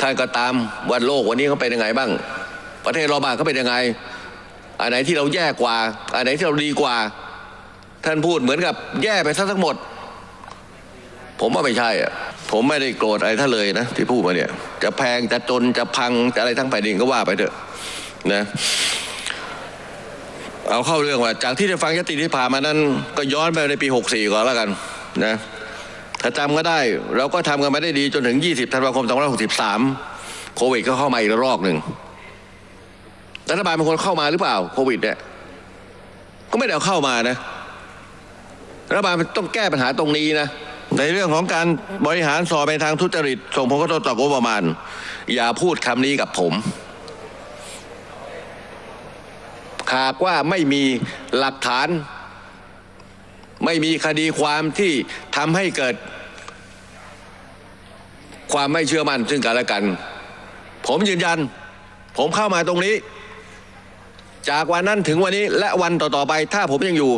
ท่านก็ตามวันโลกวันนี้เขาเป็นยังไงบ้าง ประเทศเราบ้างเขาเป็นยังไงอันไหนที่เราแย่กว่าอันไหนที่เราดีกว่า ท่านพูดเหมือนกับแย่ไปซะทั้งหมด ผมว่าไม่ใช่อะผมไม่ได้โกรธอะไรท่านเลยนะที่พูดมาเนี่ย จะแพงจะจนจะพังจะอะไรทั้งแผ่นดินก็ว่าไปเถอะนะเอาเข้าเรื่องว่า จากที่ได้ฟังยติที่ผ่านมานั้น ก็ย้อนไปในปี 64 ก่อนแล้วกัน นะ ถ้าจำก็ได้ เราก็ทำกันมาได้ดีจนถึง 20ธันวาคม2563 โควิดก็เข้ามาอีกรอกหนึ่งรัฐบาลเป็นคนเข้ามาหรือเปล่าโควิดเนี่ยก็ไม่ได้เอาเข้ามานะรัฐบาลต้องแก้ปัญหาตรงนี้นะในเรื่องของการบริหารสอบไปทางทุจริต ส่งผลกระทบต่องบประมาณ อย่าพูดคำนี้กับผมหากว่าไม่มีหลักฐาน ไม่มีคดีความที่ทำให้เกิด ความไม่เชื่อมั่นซึ่งกันและกัน ผมยืนยัน ผมเข้ามาตรงนี้ จากวันนั้นถึงวันนี้และวันต่อๆไป ถ้าผมยังอยู่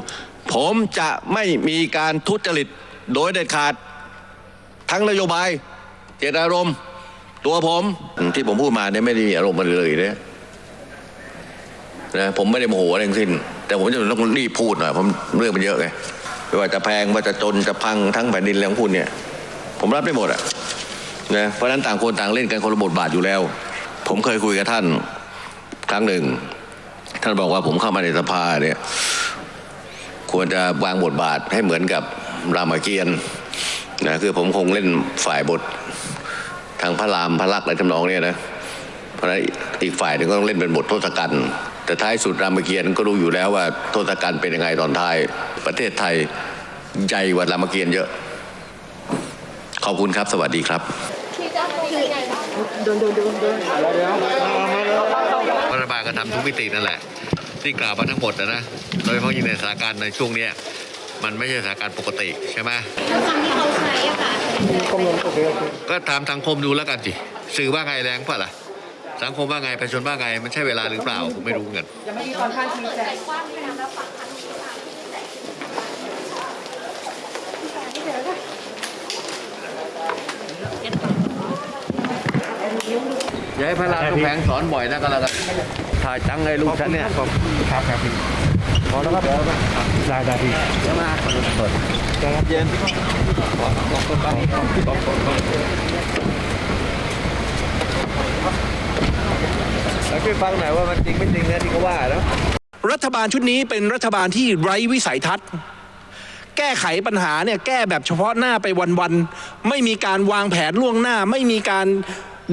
ผมจะไม่มีการทุจริตโดยเด็ดขาด ทั้งนโยบาย เจตนารมณ์ ตัวผมที่ผมพูดมาเนี่ยไม่ได้มีอารมณ์มันเลยเนี่ยนะผมไม่ได้โมโหอะไรทั้งสิ้น แต่ผมจะต้องรีบพูดหน่อยผมเรื่องมันเยอะไง ไม่ว่าจะแพงว่าจะจนจะพังทั้งแผ่นดินแล้วของคุณเนี่ย ผมรับได้หมดอะนะเพราะนั้นต่างคนต่างเล่นกันคนละบทบาทอยู่แล้ว ผมเคยคุยกับท่านครั้งหนึ่ง ท่านบอกว่าผมเข้ามาในสภาเนี่ย ควรจะวางบทบาทให้เหมือนกับรามเกียรติ์นะคือผมคงเล่นฝ่ายบททางพระรามพระลักษมณ์อะไรทำนองเนี้ยนะ เพราะฉะนั้นอีกฝ่ายหนึ่งก็ต้องเล่นเป็นบททศกัณฐ์แต่ท้ายสุดรามเกียรติ์ก็รู้อยู่แล้วว่าทศกัณฐ์เป็นยังไงตอนท้ายประเทศไทยใหญ่กว่ารามเกียรติ์เยอะ ขอบคุณครับ สวัสดีครับรัฐบาลก็ทำทุกมิตินั่นแหละ ที่กล่าวมาทั้งหมดนะนะโดยเฉพาะยิ่งในสถานการณ์ในช่วงเนี้ยมันไม่ใช่สถานการณ์ปกติใช่ไหมแล้วคำที่เขาใช้อะค่ะก็ตามสังคมดูแล้วกันสิสื่อว่าไงแรงป่ะล่ะ สังคมว่าไงประชาชนว่าไง มันใช่เวลาหรือเปล่าผมไม่รู้เหมือนกันอย่าให้พระรามกำแพงสอนบ่อยนะก็แล้วกันถ่ายจังเลยลูกฉันเนี่ยครับครับพี่พอแล้วครับได้ได้พี่เดี๋ยวมาสดเย็น แล้วช่วยฟังหน่อยว่ามันจริงไม่จริงนะที่เขาว่าเนาะรัฐบาลชุดนี้เป็นรัฐบาลที่ไร้วิสัยทัศน์ แก้ไขปัญหาเนี่ยแก้แบบเฉพาะหน้าไปวันๆไม่มีการวางแผนล่วงหน้า ไม่มีการ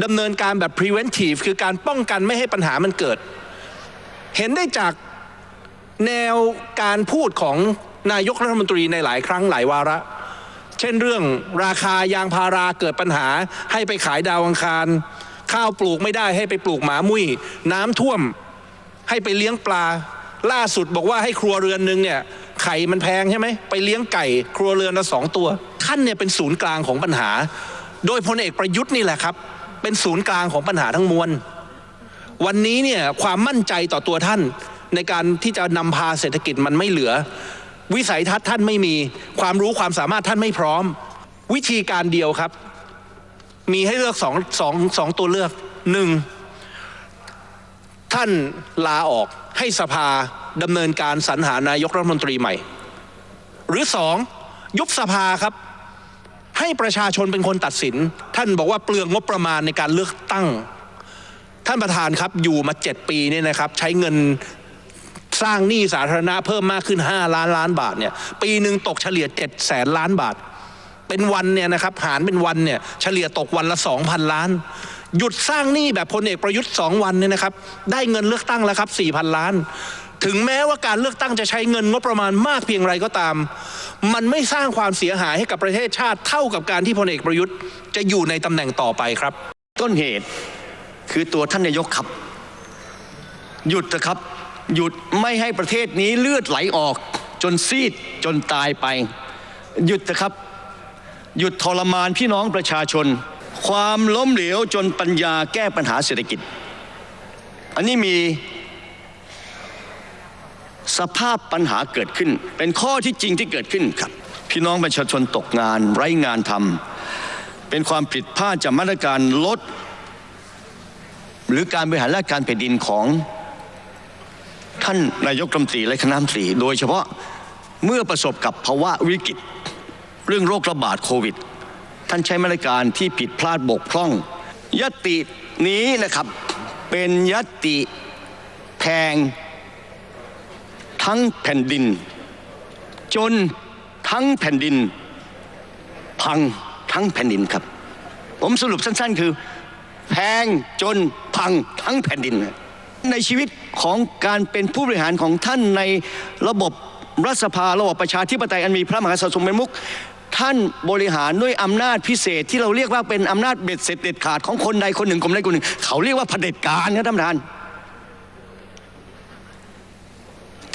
ดำเนินการแบบ preventive คือการป้องกันไม่ให้ปัญหามันเกิด เห็นได้จากแนวการพูดของนายกรัฐมนตรีในหลายครั้งหลายวาระ เช่นเรื่องราคายางพาราเกิดปัญหาให้ไปขายดาวอังคาร ข้าวปลูกไม่ได้ให้ไปปลูกหมามุ้ยน้ำท่วม ให้ไปเลี้ยงปลา ล่าสุดบอกว่าให้ครัวเรือนหนึ่งเนี่ยไข่มันแพงใช่ไหมไปเลี้ยงไก่ ครัวเรือนละสองตัว ท่านเนี่ยเป็นศูนย์กลางของปัญหา โดยพลเอกประยุทธ์นี่แหละครับ เป็นศูนย์กลางของปัญหาทั้งมวลวันนี้เนี่ยความมั่นใจต่อตัวท่าน ในการที่จะนำพาเศรษฐกิจมันไม่เหลือ วิสัยทัศน์ท่านไม่มี ความรู้ความสามารถท่านไม่พร้อม วิธีการเดียวครับ มีให้เลือกสองสองสองตัวเลือกหนึ่งท่านลาออกให้สภาดำเนินการสรรหานายกรัฐมนตรีใหม่ หรือสองยุบสภาครับ ให้ประชาชนเป็นคนตัดสิน ท่านบอกว่าเปลืองงบประมาณในการเลือกตั้ง ท่านประธานครับอยู่มาเจ็ดปีเนี่ยนะครับ ใช้เงินสร้างหนี้สาธารณะเพิ่มมากขึ้น 5 ล้านล้านบาทเนี่ยปีหนึ่งตกเฉลี่ย7แสนล้านบาท เป็นวันเนี่ยนะครับหารเป็นวันเนี่ยเฉลี่ยตกวันละ2,000 ล้าน หยุดสร้างหนี้แบบพลเอกประยุทธ์ 2 วันเนี่ยนะครับ ได้เงินเลือกตั้งแล้วครับ4,000 ล้าน ถึงแม้ว่าการเลือกตั้งจะใช้เงินงบประมาณมากเพียงไรก็ตาม มันไม่สร้างความเสียหายให้กับประเทศชาติเท่ากับการที่พลเอกประยุทธ์จะอยู่ในตำแหน่งต่อไปครับ ต้นเหตุคือตัวท่านนายกครับ หยุดนะครับ หยุดไม่ให้ประเทศนี้เลือดไหลออก จนซีดจนตายไป หยุดนะครับ หยุดทรมานพี่น้องประชาชน ความล้มเหลวจนปัญญาแก้ปัญหาเศรษฐกิจ อันนี้มีสภาพปัญหาเกิดขึ้น เป็นข้อที่จริงที่เกิดขึ้นครับ พี่น้องประชาชนตกงานไร้งานทำเป็นความผิดพลาดจากมาตรการลด หรือการบริหารราชการแผ่นดินของท่านนายกรัฐมนตรีและคณะรัฐมนตรี โดยเฉพาะเมื่อประสบกับภาวะวิกฤต เรื่องโรคระบาดโควิด ท่านใช้มาตรการที่ผิดพลาดบกพร่อง ยตินี้นะครับเป็นยติแพงทั้งแผ่นดิน จนทั้งแผ่นดิน พังทั้งแผ่นดินครับ ผมสรุปสั้นๆ คือ แพงจนพังทั้งแผ่นดิน ในชีวิตของการเป็นผู้บริหารของท่านในระบบรัฐสภาระบบประชาธิปไตยอันมีพระมหากษัตริย์ทรงเป็นมุข ท่านบริหารด้วยอำนาจพิเศษที่เราเรียกว่าเป็นอำนาจเบ็ดเสร็จเด็ดขาดของคนใดคนหนึ่งกลุ่มใดกลุ่มหนึ่ง เขาเรียกว่าเผด็จการครับท่านประธาน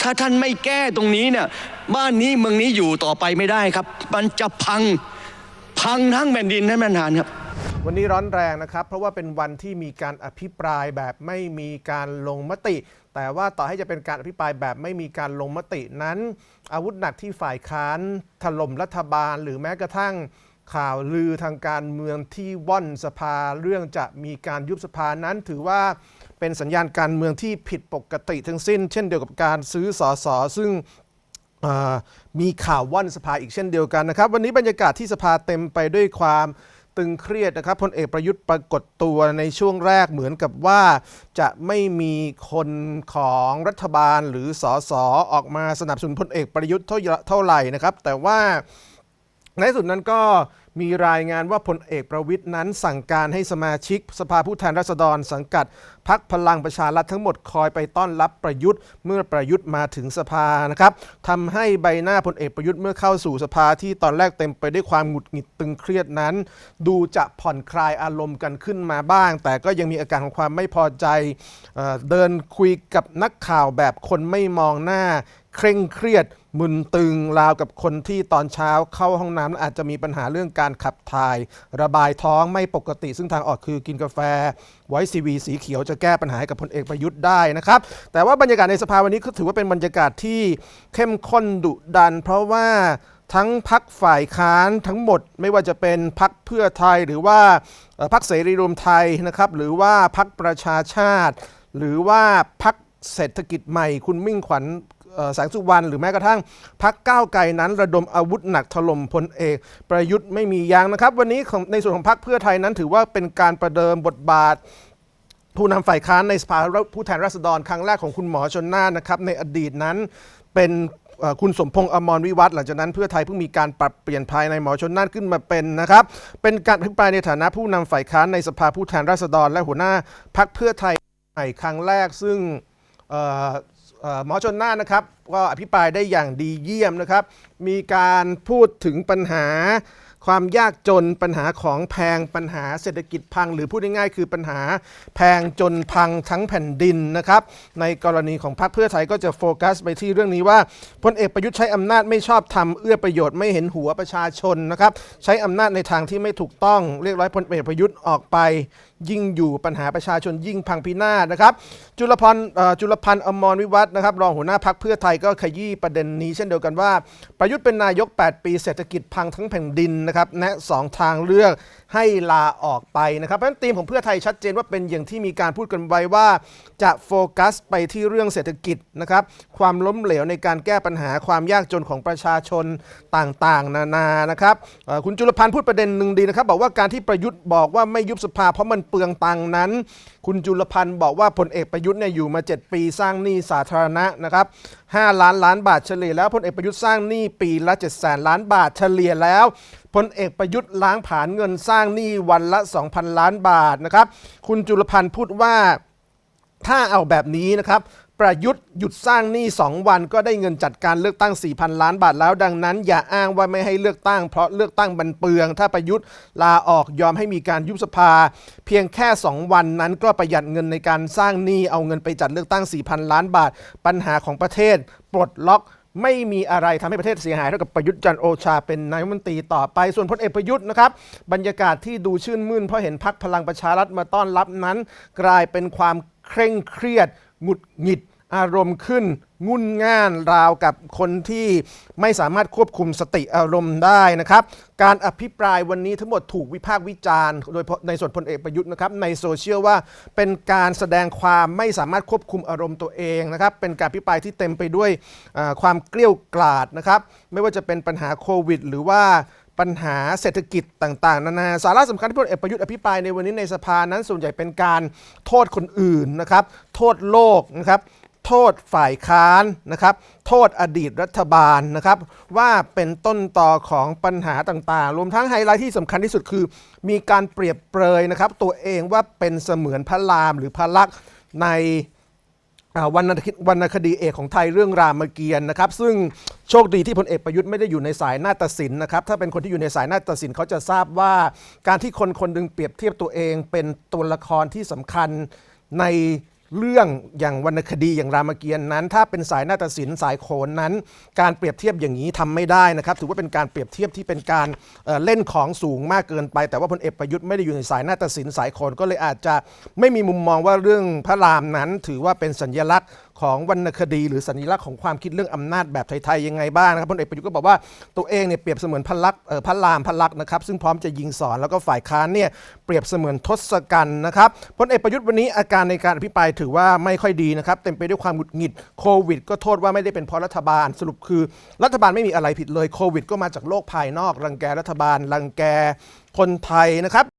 ถ้าท่านไม่แก้ตรงนี้เนี่ยบ้านนี้เมืองนี้อยู่ต่อไปไม่ได้ครับ มันจะพังพังทั้งแผ่นดินท่านประธานครับวันนี้ร้อนแรงนะครับ เพราะว่าเป็นวันที่มีการอภิปรายแบบไม่มีการลงมติ แต่ว่าต่อให้จะเป็นการอภิปรายแบบไม่มีการลงมตินั้น อาวุธหนักที่ฝ่ายค้านถล่มรัฐบาล หรือแม้กระทั่งข่าวลือทางการเมืองที่ว่อนสภาเรื่องจะมีการยุบสภานั้น ถือว่าเป็นสัญญาณการเมืองที่ผิดปกติทั้งสิ้น เช่นเดียวกับการซื้อสอสอซึ่งมีข่าวว่อนสภาอีกเช่นเดียวกันนะครับ วันนี้บรรยากาศที่สภาเต็มไปด้วยความ ตึงเครียดนะครับพลเอกประยุทธ์ปรากฏตัวในช่วงแรกเหมือนกับว่า จะไม่มีคนของรัฐบาลหรือสสออกมาสนับสนุนพลเอกประยุทธ์เท่าเท่าไหร่นะครับ แต่ว่า ในสุดนั้นก็มีรายงานว่าพลเอกประวิทย์นั้นสั่งการให้สมาชิกสภาผู้แทนราษฎร สังกัดพักพลังประชารัฐทั้งหมดคอยไปต้อนรับประยุทธ์ เมื่อประยุทธ์มาถึงสภานะครับทำให้ใบหน้าพลเอกประยุทธ์เมื่อเข้าสู่สภาที่ตอนแรกเต็มไปด้วยความหงุดหงิดตึงเครียดนั้น ดูจะผ่อนคลายอารมณ์กันขึ้นมาบ้าง แต่ก็ยังมีอาการของความไม่พอใจเอเดินคุยกับนักข่าวแบบคนไม่มองหน้า เคร่งเครียดมึนตึงราวกับคนที่ตอนเช้าเข้าห้องน้ำแล้วอาจจะมีปัญหาเรื่องการขับถ่าย ระบายท้องไม่ปกติ ซึ่งทางออกคือกินกาแฟ ไว้ซีวีสีเขียวจะแก้ปัญหาให้กับพลเอกประยุทธ์ได้นะครับ แต่ว่าบรรยากาศในสภาวันนี้ก็ถือว่าเป็นบรรยากาศที่เข้มข้นดุดัน เพราะว่าทั้งพักฝ่ายค้านทั้งหมดไม่ว่าจะเป็นพักเพื่อไทยหรือว่าพักเสรีรวมไทยนะครับ หรือว่าพักประชาชาติ หรือว่าพักเศรษฐกิจใหม่คุณมิ่งขวัญ แสงสุวรรณหรือแม้กระทั่งพักก้าวไกลนั้นระดมอาวุธหนักถล่มพลเอก ประยุทธ์ไม่มียางนะครับ วันนี้ของในส่วนของพักเพื่อไทยนั้นถือว่าเป็นการประเดิมบทบาทผู้นำฝ่ายค้านในสภาผู้แทนราษฎรครั้งแรกของคุณหมอชนน่านนะครับในอดีตนั้นเป็นคุณสมพงษ์อมรวิวัฒน์หลังจากนั้นเพื่อไทยเพิ่งมีการปรับเปลี่ยนภายในหมอชนน่านขึ้นมาเป็นนะครับ เป็นการอภิปรายในฐานะผู้นำฝ่ายค้านในสภาผู้แทนราษฎร และหัวหน้าพักเพื่อไทยใหม่ครั้งแรกซึ่ง หมอชนน่านนะครับก็อภิปรายได้อย่างดีเยี่ยมนะครับ มีการพูดถึงปัญหา ความยากจนปัญหาของแพงปัญหาเศรษฐกิจพัง หรือพูดง่ายๆคือปัญหาแพงจนพังทั้งแผ่นดินนะครับ ในกรณีของพรรคเพื่อไทยก็จะโฟกัสไปที่เรื่องนี้ว่าพลเอกประยุทธ์ใช้อำนาจไม่ชอบทำเอื้อประโยชน์ไม่เห็นหัวประชาชนนะครับ ใช้อำนาจในทางที่ไม่ถูกต้องเรียกร้อยพลเอกประยุทธ์ออกไป ยิ่งอยู่ปัญหาประชาชนยิ่งพังพินาศนะครับ จุลพันธ์จุลพันธ์อมรวิวัฒนะครับรองหัวหน้าพักเพื่อไทยก็ขยี้ประเด็นนี้ เช่นเดียวกันว่า ประยุทธ์เป็นนายก 8 ปีเศรษฐกิจพังทั้งแผ่นดินนะครับแนะสองทางเลือกให้ลาออกไปนะครับเพราะฉะนั้นธีมของเพื่อไทยชัดเจนว่าเป็นอย่างที่มีการพูดกันไว้ว่า จะโฟกัสไปที่เรื่องเศรษฐกิจนะครับความล้มเหลวในการแก้ปัญหาความยากจนของประชาชนต่างๆ นานานะครับคุณจุลพันธ์พูดประเด็นหนึ่งดีนะครับบอกว่าการที่ประยุทธ์บอกว่าไม่ยุบสภาเพราะมันเปลืองตังนั้น คุณจุลพันธ์บอกว่าพลเอกประยุทธ์เนี่ยอยู่มา 7 ปีสร้างหนี้สาธารณะนะครับ5ล้านล้านบาทเฉลี่ยแล้วพลเอกประยุทธ์สร้างหนี้ปีละ7แสนล้านบาทเฉลี่ยแล้วพลเอกประยุทธ์ล้างผ่านเงินสร้างหนี้วันละ 2,000 ล้านบาทนะครับคุณจุลพันธ์พูดว่าถ้าเอาแบบนี้นะครับ ประยุทธ์หยุดสร้างหนี้ 2 วันก็ได้เงินจัดการเลือกตั้ง 4,000 ล้านบาทแล้วดังนั้น อย่าอ้างว่าไม่ให้เลือกตั้ง เพราะเลือกตั้งบันเปือง ถ้าประยุทธ์ลาออกยอมให้มีการยุบสภา เพียงแค่ 2 วันนั้นก็ประหยัดเงินในการสร้างหนี้เอาเงินไปจัดเลือกตั้ง 4,000 ล้านบาท ปัญหาของประเทศ ปลดล็อกไม่มีอะไรทำให้ประเทศเสียหายเท่ากับประยุทธ์จันโอชาเป็นนายกรัฐมนตรีต่อไป ส่วนพลเอกประยุทธ์นะครับ บรรยากาศที่ดูชื่นมื่นเพราะเห็นพักพลังประชารัฐมาต้อนรับนั้น กลายเป็นความเคร่งเครียดหงุดหงิด อารมณ์ขึ้นงุนง่านราวกับคนที่ไม่สามารถควบคุมสติอารมณ์ได้นะครับ การอภิปรายวันนี้ทั้งหมดถูกวิพากษ์วิจารณ์ โดยในส่วนพลเอกประยุทธ์นะครับในโซเชียลว่าเป็นการแสดงความไม่สามารถควบคุมอารมณ์ตัวเองนะครับเป็นการอภิปรายที่เต็มไปด้วยความเกลี้ยกล่อดนะครับไม่ว่าจะเป็นปัญหาโควิด หรือว่าปัญหาเศรษฐกิจต่างๆนานาสาระสำคัญที่พลเอกประยุทธ์อภิปรายในวันนี้ในสภานั้นส่วนใหญ่เป็นการโทษคนอื่นนะครับ โทษโลกนะครับ โทษฝ่ายค้านนะครับโทษอดีตรัฐบาลนะครับว่าเป็นต้นต่อของปัญหาต่างๆ รวมทั้งไฮไลท์ที่สำคัญที่สุดคือ มีการเปรียบเปรยนะครับตัวเองว่าเป็นเสมือนพระรามหรือพระลักษณ์ในวรรณวรรณคดีเอกของไทยเรื่องรามเกียรติ์นะครับ ซึ่งโชคดีที่พลเอกประยุทธ์ไม่ได้อยู่ในสายนาฏศิลป์นะครับถ้าเป็นคนที่อยู่ในสายนาฏศิลป์เขาจะทราบว่าการที่คนคนหนึงเปรียบเทียบตัวเองเป็นตัวละครที่สำคัญใน เรื่องอย่างวรรณคดีอย่างรามเกียรตินั้น ถ้าเป็นสายนาฏศิลป์สายโขนนั้น การเปรียบเทียบอย่างนี้ทำไม่ได้นะครับ ถือว่าเป็นการเปรียบเทียบที่เป็นการเเล่นของสูงมากเกินไป แต่ว่าพลเอกประยุทธ์ไม่ได้อยู่ในสายนาฏศิลป์สายโขนก็เลยอาจจะไม่มีมุมมองว่าเรื่องพระรามนั้น ถือว่าเป็นสัญลักษณ์ของวรรณคดีหรือสัญลักษณ์ของความคิดเรื่องอำนาจแบบไทยๆยังไงบ้างนะครับพลเอกประยุทธ์ก็บอกว่าตัวเองเนี่ยเปรียบเสมือนพระลักษณ์เอ่อพระรามพระลักษณ์นะครับซึ่งพร้อมจะยิงสอนแล้วก็ฝ่ายค้านเนี่ยเปรียบเสมือนทศกัณฐ์นะครับพลเอกประยุทธ์วันนี้อาการในการอภิปรายถือว่าไม่ค่อยดีนะครับเต็มไปด้วยความหงุดหงิดโควิด ก็โทษว่าไม่ได้เป็นเพราะรัฐบาลสรุปคือ รัฐบาลไม่มีอะไรผิดเลยโควิด ก็มาจากโลกภายนอกรังแกรัฐบาลรังแกคนไทยนะครับ